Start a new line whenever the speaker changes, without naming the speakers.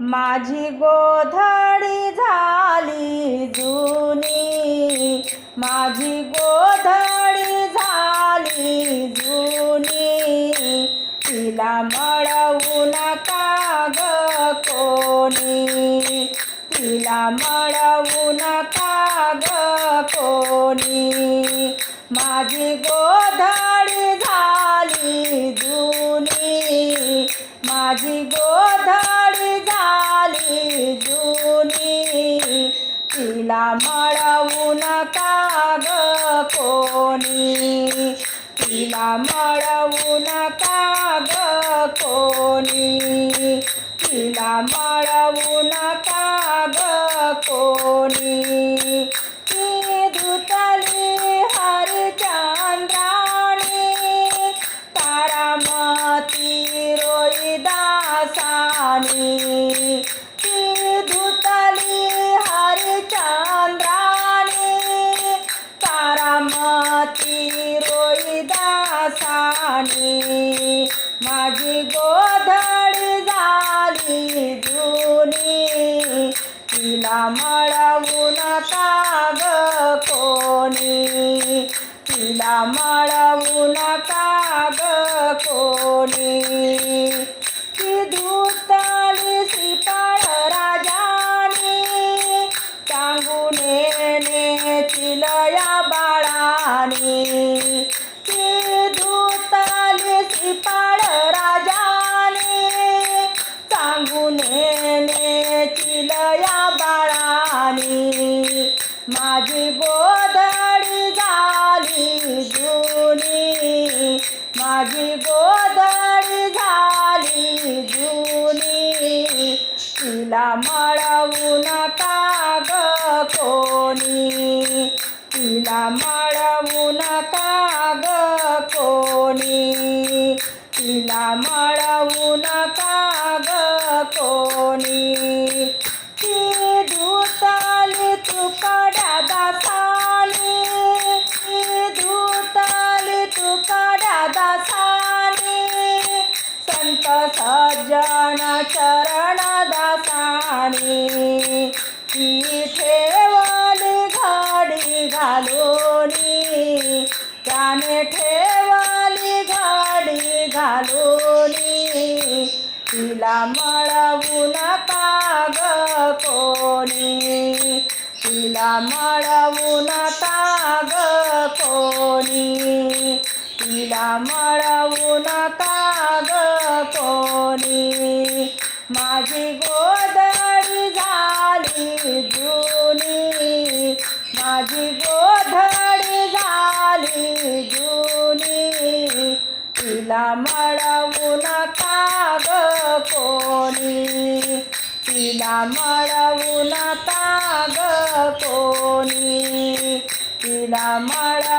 माझी गोधडी झाली जुनी. माझी गोधडी झाली जुनी. तिला मळवू नका ग कोणी. तिला मळवू नका ग कोणी. तिला मळवू नका ग कोणी. तिला मळवू नका ग कोणी. तिला मळवू नका ग कोणी. ती धुतली हरिचंद्राणी. तारामती रोई दासानी रोहिदासानी माझी गोधड झाली जुनी. तिला मळवून ताग कोणी. तिला मळवून ताग कोणी. ती धुतली सिपाळ राजानी. सांगून चिलया बाळानी. माझी गोधडी झाली जुनी. माझी गोधडी झाली जुनी. तिला मळवून संत सज्जन चरण दासानी ती ठेवली घडी घालूनी त्याने ठेवली घडी घालूनी तिला मळवू नका ग कोणी तिला मळवू नका ग गोधडी झाली जुनी. माझी गोधडी झाली जुनी. तिला मळवू नका ग कोणी. तिला मळवू नका ग कोणी. तिला मळ